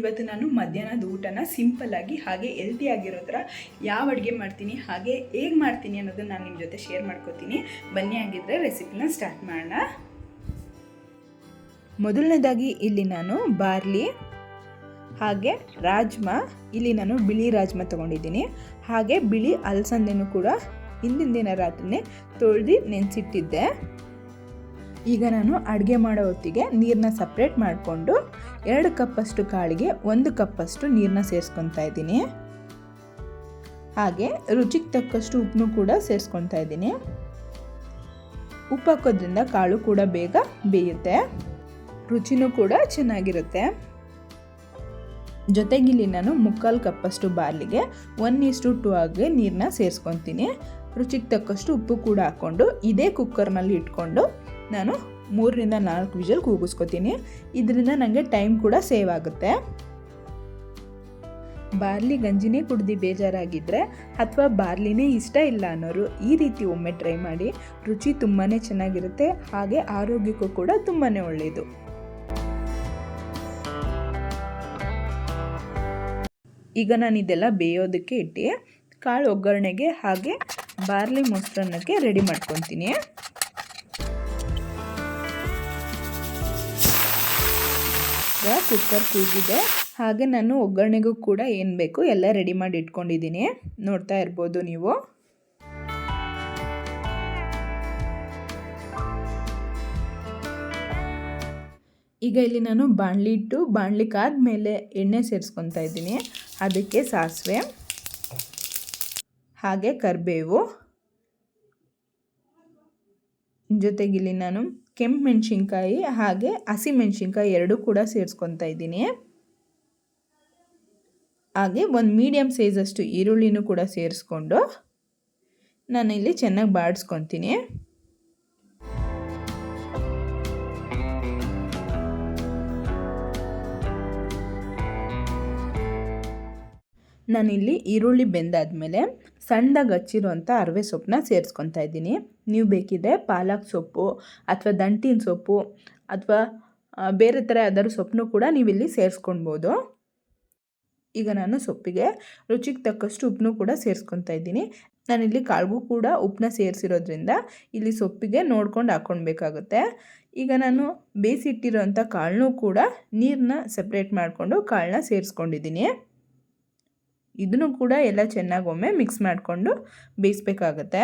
ಇವತ್ತು ನಾನು ಮಧ್ಯಾಹ್ನದ ಊಟನ ಸಿಂಪಲ್ಲಾಗಿ ಹಾಗೆ ಹೆಲ್ತಿ ಆಗಿರೋ ಯಾವ ಅಡುಗೆ ಮಾಡ್ತೀನಿ, ಹಾಗೆ ಹೇಗೆ ಮಾಡ್ತೀನಿ ಅನ್ನೋದನ್ನ ನಾನು ನಿಮ್ಮ ಜೊತೆ ಶೇರ್ ಮಾಡ್ಕೋತೀನಿ. ಬನ್ನಿ ಆಗಿದ್ದರೆ ರೆಸಿಪಿನ ಸ್ಟಾರ್ಟ್ ಮಾಡೋಣ. ಮೊದಲನೇದಾಗಿ ಇಲ್ಲಿ ನಾನು ಬಾರ್ಲಿ ಹಾಗೆ ರಾಜ್ಮಾ, ಇಲ್ಲಿ ನಾನು ಬಿಳಿ ರಾಜ್ಮಾ ತೊಗೊಂಡಿದ್ದೀನಿ. ಹಾಗೆ ಬಿಳಿ ಅಲಸಂದೆನೂ ಕೂಡ ಹಿಂದಿನ ದಿನ ರಾತ್ರಿನೇ ತೊಳೆದು ನೆನೆಸಿಟ್ಟಿದ್ದೆ. ಈಗ ನಾನು ಅಡುಗೆ ಮಾಡೋ ಹೊತ್ತಿಗೆ ನೀರನ್ನ ಸಪ್ರೇಟ್ ಮಾಡಿಕೊಂಡು ಎರಡು ಕಪ್ಪಷ್ಟು ಕಾಳಿಗೆ ಒಂದು ಕಪ್ಪಷ್ಟು ನೀರನ್ನ ಸೇರಿಸ್ಕೊತಾ ಇದ್ದೀನಿ. ಹಾಗೆ ರುಚಿಗೆ ತಕ್ಕಷ್ಟು ಉಪ್ಪನ್ನು ಕೂಡ ಸೇರಿಸ್ಕೊತಾ ಇದ್ದೀನಿ. ಉಪ್ಪು ಕಾಳು ಕೂಡ ಬೇಗ ಬೇಯುತ್ತೆ. ರುಚಿನೂ ಕೂಡ ಚೆನ್ನಾಗಿರುತ್ತೆ. ಜೊತೆಗಿಲ್ಲಿ ನಾನು ಮುಕ್ಕಾಲು ಕಪ್ಪಷ್ಟು ಬಾರ್ಲಿಗೆ ಒನ್ ಇಷ್ಟು ಟು ಆಗಿ ನೀರನ್ನ ಸೇರಿಸ್ಕೊತೀನಿ. ರುಚಿಗೆ ತಕ್ಕಷ್ಟು ಉಪ್ಪು ಕೂಡ ಹಾಕ್ಕೊಂಡು ಇದೇ ಕುಕ್ಕರ್ನಲ್ಲಿ ಇಟ್ಕೊಂಡು ನಾನು ಮೂರರಿಂದ ನಾಲ್ಕು ವಿಜಲ್ ಕೂಗಿಸ್ಕೊತೀನಿ. ಇದರಿಂದ ನನಗೆ ಟೈಮ್ ಕೂಡ ಸೇವ್ ಆಗುತ್ತೆ. ಬಾರ್ಲಿ ಗಂಜಿನೇ ಕುಡ್ದು ಬೇಜಾರಾಗಿದ್ದರೆ ಅಥವಾ ಬಾರ್ಲಿನೇ ಇಷ್ಟ ಇಲ್ಲ ಅನ್ನೋರು ಈ ರೀತಿ ಒಮ್ಮೆ ಟ್ರೈ ಮಾಡಿ. ರುಚಿ ತುಂಬಾ ಚೆನ್ನಾಗಿರುತ್ತೆ. ಹಾಗೆ ಆರೋಗ್ಯಕ್ಕೂ ಕೂಡ ತುಂಬಾ ಒಳ್ಳೆಯದು ಈಗ ನಾನು ಇದೆಲ್ಲ ಬೇಯೋದಕ್ಕೆ ಇಟ್ಟು ಕಾಳು ಒಗ್ಗರಣೆಗೆ ಹಾಗೆ ಬಾರ್ಲಿ ಮೊಸರನ್ನಕ್ಕೆ ರೆಡಿ ಮಾಡ್ಕೊತೀನಿ. ಈಗ ಕುಕ್ಕರ್ ಕೂಗಿದೆ. ಹಾಗೆ ನಾನು ಒಗ್ಗರಣೆಗೂ ಕೂಡ ಏನು ಬೇಕು ಎಲ್ಲ ರೆಡಿ ಮಾಡಿ ಇಟ್ಕೊಂಡಿದ್ದೀನಿ. ನೋಡ್ತಾ ಇರ್ಬೋದು ನೀವು. ಈಗ ಇಲ್ಲಿ ನಾನು ಬಾಣಲಿ ಇಟ್ಟು ಬಾಣಲಿಕ್ಕೆ ಆದಮೇಲೆ ಎಣ್ಣೆ ಸೇರಿಸ್ಕೊತಾ ಇದ್ದೀನಿ. ಅದಕ್ಕೆ ಸಾಸಿವೆ. ಹಾಗೆ ಕರಿಬೇವು. ಜೊತೆಗಿಲ್ಲಿ ನಾನು ಕೆಂಪು ಮೆಣಸಿನ್ಕಾಯಿ ಹಾಗೆ ಹಸಿ ಮೆಣಸಿನ್ಕಾಯಿ ಎರಡೂ ಕೂಡ ಸೇರಿಸ್ಕೊತಾ ಇದ್ದೀನಿ. ಹಾಗೆ ಒಂದು ಮೀಡಿಯಮ್ ಸೈಜಷ್ಟು ಈರುಳ್ಳಿನೂ ಕೂಡ ಸೇರಿಸ್ಕೊಂಡು ನಾನು ಇಲ್ಲಿ ಚೆನ್ನಾಗಿ ಬಾಡಿಸ್ಕೊತೀನಿ ನಾನಿಲ್ಲಿ ಈರುಳ್ಳಿ ಬೆಂದಾದಮೇಲೆ ಸಣ್ಣದಾಗಿ ಹಚ್ಚಿರುವಂಥ ಅರವೆ ಸೊಪ್ಪನ್ನ ಸೇರಿಸ್ಕೊತಾ ಇದ್ದೀನಿ. ನೀವು ಬೇಕಿದ್ದರೆ ಪಾಲಕ್ ಸೊಪ್ಪು ಅಥವಾ ದಂಟಿನ ಸೊಪ್ಪು ಅಥವಾ ಬೇರೆ ಥರ ಯಾವ್ದಾದ್ರು ಸೊಪ್ಪನ್ನು ಕೂಡ ನೀವಿಲ್ಲಿ ಸೇರಿಸ್ಕೊಳ್ಬೋದು. ಈಗ ನಾನು ಸೊಪ್ಪಿಗೆ ರುಚಿಗೆ ತಕ್ಕಷ್ಟು ಉಪ್ಪನ್ನು ಕೂಡ ಸೇರಿಸ್ಕೊತಾ ಇದ್ದೀನಿ. ನಾನಿಲ್ಲಿ ಕಾಳಿಗೂ ಕೂಡ ಉಪ್ಪನ್ನ ಸೇರಿಸಿರೋದ್ರಿಂದ ಇಲ್ಲಿ ಸೊಪ್ಪಿಗೆ ನೋಡ್ಕೊಂಡು ಹಾಕ್ಕೊಳ್ಬೇಕಾಗುತ್ತೆ. ಈಗ ನಾನು ಬೇಯಿಸಿಟ್ಟಿರೋಂಥ ಕಾಳನ್ನೂ ಕೂಡ ನೀರನ್ನ ಸಪ್ರೇಟ್ ಮಾಡಿಕೊಂಡು ಕಾಳನ್ನ ಸೇರಿಸ್ಕೊಂಡಿದ್ದೀನಿ. ಇದನ್ನು ಕೂಡ ಎಲ್ಲ ಚೆನ್ನಾಗಿ ಒಮ್ಮೆ ಮಿಕ್ಸ್ ಮಾಡಿಕೊಂಡು ಬೇಯಿಸ್ಬೇಕಾಗತ್ತೆ.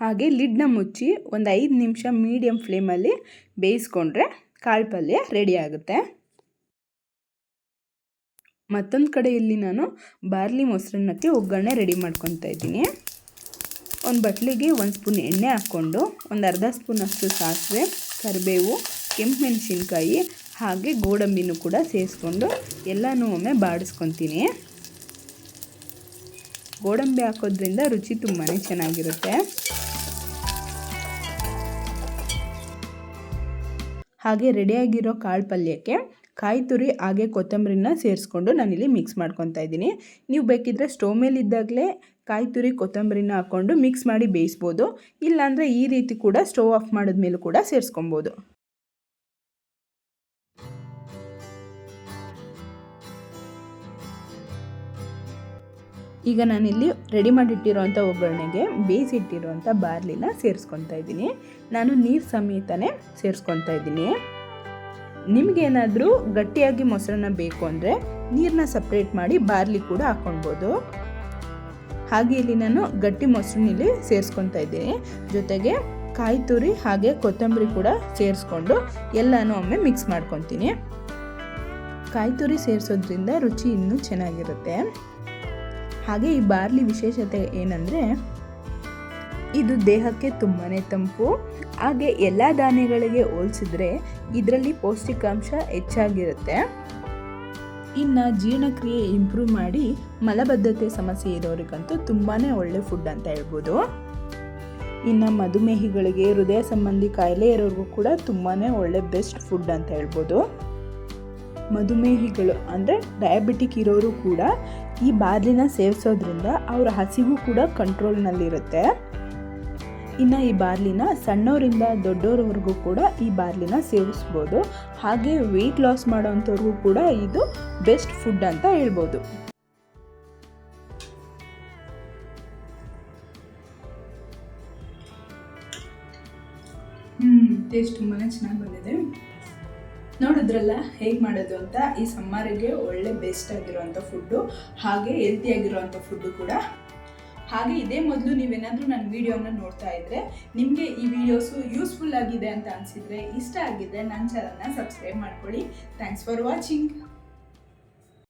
ಹಾಗೆ ಲಿಡ್ನ ಮುಚ್ಚಿ ಒಂದು ಐದು ನಿಮಿಷ ಮೀಡಿಯಮ್ ಫ್ಲೇಮಲ್ಲಿ ಬೇಯಿಸ್ಕೊಂಡ್ರೆ ಕಾಳು ಪಲ್ಯ ರೆಡಿ ಆಗುತ್ತೆ. ಮತ್ತೊಂದು ಕಡೆಯಲ್ಲಿ ನಾನು ಬಾರ್ಲಿ ಮೊಸರನ್ನಕ್ಕೆ ಒಗ್ಗರಣೆ ರೆಡಿ ಮಾಡ್ಕೊತಾ ಇದ್ದೀನಿ. ಒಂದು ಬಟ್ಲಿಗೆ ಒಂದು ಸ್ಪೂನ್ ಎಣ್ಣೆ ಹಾಕ್ಕೊಂಡು ಒಂದು ಅರ್ಧ ಸ್ಪೂನಷ್ಟು ಸಾಸಿವೆ, ಕರಿಬೇವು, ಕೆಂಪು ಮೆಣಸಿನ್ಕಾಯಿ ಹಾಗೆ ಗೋಡಂಬಿನೂ ಕೂಡ ಸೇರಿಸ್ಕೊಂಡು ಎಲ್ಲನೂ ಒಮ್ಮೆ ಬಾಡಿಸ್ಕೊತೀನಿ. ಗೋಡಂಬಿ ಹಾಕೋದ್ರಿಂದ ರುಚಿ ತುಂಬಾ ಚೆನ್ನಾಗಿರುತ್ತೆ. ಹಾಗೆ ರೆಡಿಯಾಗಿರೋ ಕಾಳು ಪಲ್ಯಕ್ಕೆ ಕಾಯಿ ತುರಿ ಹಾಗೆ ಕೊತ್ತಂಬರಿನ ಸೇರಿಸ್ಕೊಂಡು ನಾನಿಲ್ಲಿ ಮಿಕ್ಸ್ ಮಾಡ್ಕೊತಾ ಇದ್ದೀನಿ. ನೀವು ಬೇಕಿದ್ದರೆ ಸ್ಟೋವ್ ಮೇಲಿದ್ದಾಗಲೇ ಕಾಯಿ ತುರಿ, ಕೊತ್ತಂಬರಿನ ಹಾಕ್ಕೊಂಡು ಮಿಕ್ಸ್ ಮಾಡಿ ಬೇಯಿಸ್ಬೋದು. ಇಲ್ಲಾಂದರೆ ಈ ರೀತಿ ಕೂಡ ಸ್ಟೋವ್ ಆಫ್ ಮಾಡಿದ್ಮೇಲೂ ಕೂಡ ಸೇರಿಸ್ಕೊಬೋದು. ಈಗ ನಾನಿಲ್ಲಿ ರೆಡಿ ಮಾಡಿಟ್ಟಿರುವಂಥ ಒಗ್ಗರಣೆಗೆ ಬೇಯಿಸಿಟ್ಟಿರುವಂಥ ಬಾರ್ಲಿನ ಸೇರಿಸ್ಕೊತಾ ಇದ್ದೀನಿ. ನಾನು ನೀರು ಸಮೇತನೇ ಸೇರಿಸ್ಕೊತಾ ಇದ್ದೀನಿ. ನಿಮಗೇನಾದರೂ ಗಟ್ಟಿಯಾಗಿ ಮೊಸರನ್ನ ಬೇಕು ಅಂದರೆ ನೀರನ್ನ ಸಪ್ರೇಟ್ ಮಾಡಿ ಬಾರ್ಲಿ ಕೂಡ ಹಾಕ್ಕೊಳ್ಬೋದು ಹಾಗೆ ಇಲ್ಲಿ ನಾನು ಗಟ್ಟಿ ಮೊಸರಿನಲ್ಲಿ ಸೇರಿಸ್ಕೊತಾ ಇದ್ದೀನಿ. ಜೊತೆಗೆ ಕಾಯಿ ತುರಿ ಹಾಗೆ ಕೊತ್ತಂಬರಿ ಕೂಡ ಸೇರಿಸ್ಕೊಂಡು ಎಲ್ಲನೂ ಒಮ್ಮೆ ಮಿಕ್ಸ್ ಮಾಡ್ಕೊತೀನಿ ಕಾಯಿ ತುರಿ ಸೇರಿಸೋದ್ರಿಂದ ರುಚಿ ಇನ್ನೂ ಚೆನ್ನಾಗಿರುತ್ತೆ. ಹಾಗೆ ಈ ಬಾರ್ಲಿ ವಿಶೇಷತೆ ಏನಂದರೆ, ಇದು ದೇಹಕ್ಕೆ ತುಂಬಾ ತಂಪು, ಹಾಗೆ ಎಲ್ಲ ಧಾನ್ಯಗಳಿಗೆ ಹೋಲಿಸಿದ್ರೆ ಇದರಲ್ಲಿ ಪೌಷ್ಟಿಕಾಂಶ ಹೆಚ್ಚಾಗಿರುತ್ತೆ. ಇನ್ನು ಜೀರ್ಣಕ್ರಿಯೆ ಇಂಪ್ರೂವ್ ಮಾಡಿ ಮಲಬದ್ಧತೆ ಸಮಸ್ಯೆ ಇರೋರಿಗಂತೂ ತುಂಬಾ ಒಳ್ಳೆ ಫುಡ್ ಅಂತ ಹೇಳ್ಬೋದು. ಇನ್ನು ಮಧುಮೇಹಿಗಳಿಗೆ ಹೃದಯ ಸಂಬಂಧಿ ಕಾಯಿಲೆ ಇರೋರಿಗೂ ಕೂಡ ತುಂಬಾ ಒಳ್ಳೆ ಬೆಸ್ಟ್ ಫುಡ್ ಅಂತ ಹೇಳ್ಬೋದು. ಮಧುಮೇಹಿಗಳು ಅಂದರೆ ಡಯಾಬಿಟಿಕ್ ಇರೋರು ಕೂಡ ಈ ಬಾರ್ಲಿನ ಸೇವಿಸೋದ್ರಿಂದ ಅವರ ಹಸಿವು ಕೂಡ ಕಂಟ್ರೋಲ್ನಲ್ಲಿರುತ್ತೆ ಇನ್ನು ಈ ಬಾರ್ಲಿನ ಸಣ್ಣವರಿಂದ ದೊಡ್ಡೋರವರೆಗೂ ಕೂಡ ಈ ಬಾರ್ಲಿನ ಸೇವಿಸ್ಬೋದು. ಹಾಗೆ ವೆಯ್ಟ್ ಲಾಸ್ ಮಾಡೋವಂಥವ್ರಿಗೂ ಕೂಡ ಇದು ಬೆಸ್ಟ್ ಫುಡ್ ಅಂತ ಹೇಳ್ಬೋದು. ಹ್ಞೂ ಟೇಸ್ಟ್ ತುಂಬಾ ಚೆನ್ನಾಗಿ ಬಂದಿದೆ. ನೋಡಿದ್ರಲ್ಲ, ಹೇಗೆ ಮಾಡೋದು ಅಂತ? ಈ ಸಮ್ಮರಿಗೆ ಒಳ್ಳೆ ಬೆಸ್ಟ್ ಆಗಿರುವಂಥ ಫುಡ್ಡು ಹಾಗೆ ಹೆಲ್ತಿ ಆಗಿರುವಂಥ ಫುಡ್ಡು ಕೂಡ. ಹಾಗೆ ಇದೇ ಮೊದಲು ನೀವೇನಾದರೂ ನನ್ನ ವೀಡಿಯೋನ ನೋಡ್ತಾ ಇದ್ದರೆ ನಿಮಗೆ ಈ ವಿಡಿಯೋಸು ಯೂಸ್ಫುಲ್ ಆಗಿದೆ ಅಂತ ಅನಿಸಿದರೆ, ಇಷ್ಟ ಆಗಿದ್ದರೆ ನನ್ನ ಚಾನಲ್ನ ಸಬ್ಸ್ಕ್ರೈಬ್ ಮಾಡ್ಕೊಳ್ಳಿ. Thanks for watching